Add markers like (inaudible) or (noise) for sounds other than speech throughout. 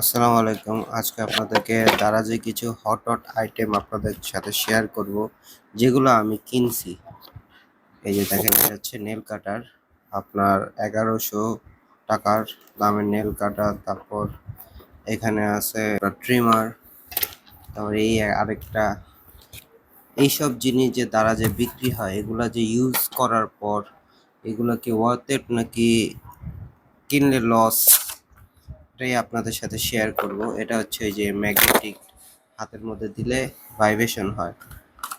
আসসালামু আলাইকুম। আজকে আপনাদেরকে দারাজে কিছু হট হট আইটেম আপনাদের সাথে শেয়ার করব, যেগুলো আমি কিনছি। এই যে দেখেন, এটা হচ্ছে নেল কাটার আপনার এগারোশো টাকার দামের নেল কাটার তারপর এখানে আছে ট্রিমার তারপর এই আরেকটা। এইসব জিনিস যে দারাজে বিক্রি হয়, এগুলা যে ইউজ করার পর, এগুলো কি ওয়ার্থেড নাকি কিনলে লস এটাই আপনাদের সাথে শেয়ার করব। এটা হচ্ছে এই যে ম্যাগনেটিক হাতের মধ্যে দিলে ভাইব্রেশন হয়।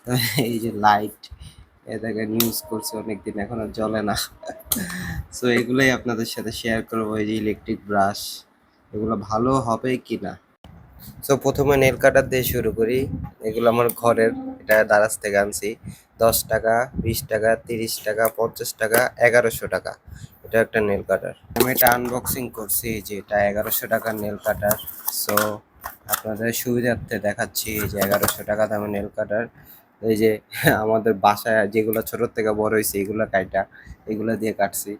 তো এই যে লাইট এটাকে ইউজ করছে অনেকদিন, এখন আর জ্বলে না। সো এগুলোই আপনাদের সাথে শেয়ার করব, এই যে ইলেকট্রিক ব্রাশ এগুলো ভালো হবে কি না? সো প্রথমে নেল কাটার দিয়ে শুরু করি। এগুলো আমার ঘরের, এটা দারাজ থেকে আনছি। দশ টাকা, বিশ টাকা, তিরিশ টাকা, পঞ্চাশ টাকা, এগারোশো টাকা। এটা একটা নেল কাটার আমি এটা আনবক্সিং করছি যে এটা এগারোশো টাকার নেল কাটার সো আপনাদের সুবিধার্থে দেখাচ্ছি যে এগারোশো টাকা দামের নেল কাটার এই যে (laughs) আমাদের বাসায় যেগুলো ছোটোর থেকে বড় হয়েছে, এগুলো কাইটা, এগুলো দিয়ে কাটছি।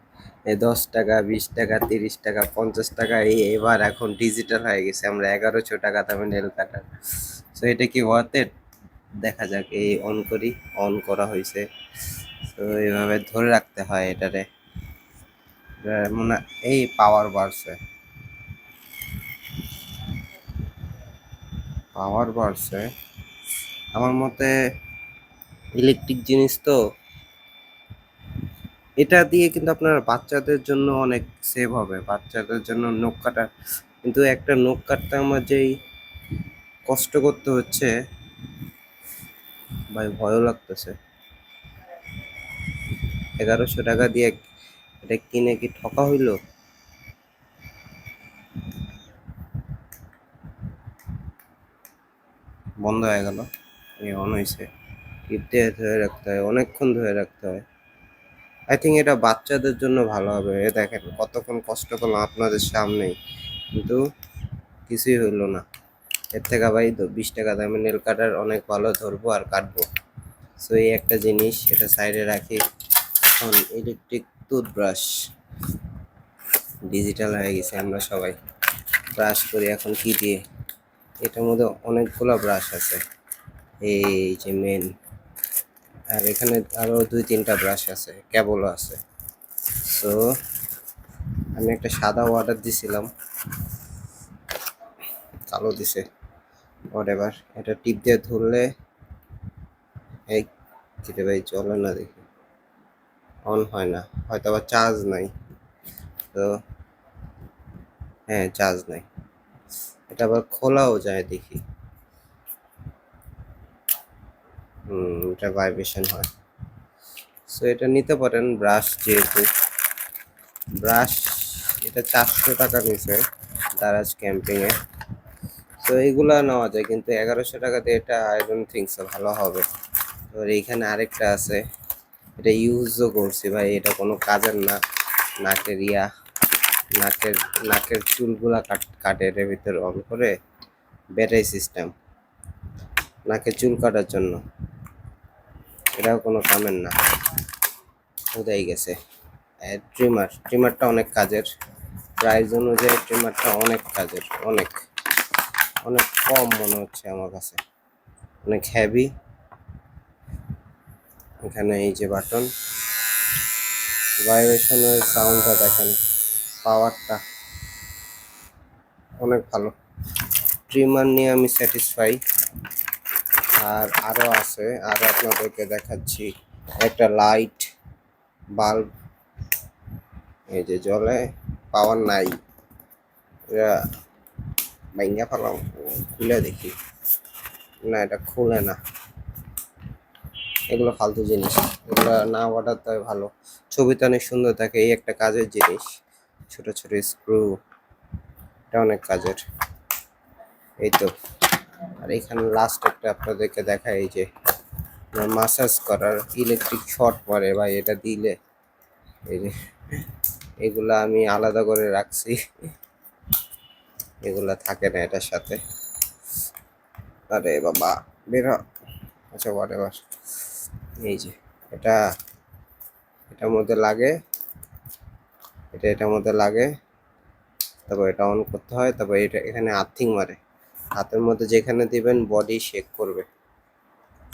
এই দশ টাকা, বিশ টাকা, তিরিশ টাকা, পঞ্চাশ টাকা, এই এবার এখন ডিজিটাল হয়ে গেছে আমরা এগারোশো টাকা দামে নেল কাটার সো এটা কি ওয়াতে দেখা যাক, এই অন করি অন করা হয়েছে। তো এইভাবে ধরে রাখতে হয় এটারে। মনে এই পাওয়ার বাড়ছে। পাওয়ার বাড়ছে। আমার মতে ইলেকট্রিক জিনিস তো, এটা দিয়ে কিন্তু আপনার বাচ্চাদের জন্য অনেক সেভ হবে। বাচ্চাদের জন্য নখ কাটা, কিন্তু একটা নখ কাটতে আমার যেই কষ্ট করতে হচ্ছে, ভাই ভয়ও লাগতেছে। এগারোশো টাকা দিয়ে এটা কিনে কি ঠকা হইল। বন্ধ হয়ে গেল। এই অন হয়েছে টিপ ধরে রাখতে হয়, অনেকক্ষণ ধরে রাখতে হয়। আই থিঙ্ক এটা বাচ্চাদের জন্য ভালো হবে। এ দেখেন কতক্ষণ কষ্ট করলাম আপনাদের সামনেই। কিন্তু কিছুই হইল না। এর থেকে ভাই বিশ টাকা দামে নেল কাটার অনেক ভালো ধরবো আর কাটবো। সো এই একটা জিনিস, এটা সাইডে রাখি। এখন ইলেকট্রিক টুথব্রাশ ডিজিটাল হয়ে গেছে আমরা সবাই। ব্রাশ করি এখন কি দিয়ে? এটার মধ্যে অনেকগুলো ব্রাশ আছে। এই যে মেন আর এখানে আরও দুই তিনটা ব্রাশ আছে কেবলও আছে। সো আমি একটা সাদা অর্ডার দিছিলাম। কালো দিছে। এবার এটা টিপ দিয়ে ধরলে, এই কিরে ভাই, চলে না দেখি অন হয় না, হয়তো আবার চার্জ নাই। তো হ্যাঁ চার্জ নাই। এটা আবার খোলাও যায় দেখি। হুম, এটা ভাইব্রেশন হয়। সো এটা নিতে পারেন ব্রাশ যেহেতু। ব্রাশ এটা চারশো টাকা নিছে দারাজ ক্যাম্পিংয়ে তো এইগুলা নেওয়া যায়, কিন্তু এগারোশো টাকাতে এটা আই ডোন্ট থিঙ্ক সো ভালো হবে। তো এইখানে আরেকটা আছে। এটা ইউজও করছি ভাই, এটা কোনো কাজের না। নাকের ইয়া, নাকের নাকের চুলগুলা কাট, কাটে এর ভিতরে অন করে ব্যাটারি সিস্টেম নাকের চুল কাটার জন্য। এটাও কোনো কামের না। উদাই গেছে। ট্রিমার ট্রিমারটা অনেক কাজের। প্রাইস অনুযায়ী ট্রিমারটা অনেক কাজের, অনেক অনেক কম মনে হচ্ছে আমার কাছে। অনেক হ্যাভি এখানে এই যে বাটন। ভাইব্রেশনের সাউন্ডটা দেখেন পাওয়ারটা অনেক ভালো। ট্রিমার নিয়ে আমি স্যাটিসফাই আর আরও আছে, আর আপনাদেরকে দেখাচ্ছি। একটা লাইট বাল্ব এই যে জলে পাওয়ার নাই। এটা ফেলাম, খুলে দেখি। না, এটা খুলে না। এগুলো ফালতু জিনিস। এগুলো না অর্ডার দেওয়া ভালো। ছবিতে অনেক সুন্দর থাকে এই একটা কাজের জিনিস। ছোট ছোট স্ক্রু এটা অনেক কাজের। এই তো। আর এখানে লাস্ট একটা আপনাদেরকে দেখা এই যে মাসাজ করার ইলেকট্রিক শর্ট পরে ভাই, এটা দিলে। এই যে, এগুলা আমি আলাদা করে রাখছি। এগুলা থাকে না এটার সাথে। আরে বাবা, বের। আচ্ছা হোয়াট এই যে, এটা, এটার মধ্যে লাগে, এটা, এটার মধ্যে লাগে, তারপর এটা অন করতে হয়, তারপর এটা এখানে আর্থিং মারে। হাতের মধ্যে যেখানে দিবেন বডি শেক করবে।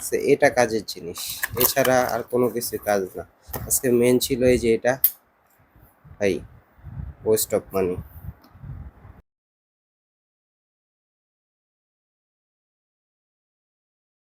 সে এটা কাজের জিনিস। এছাড়া আর কোনো কিছু কাজ না। আজকে মেন ছিল এই যে এটা, ভাই ওয়েস্ট অফ মানি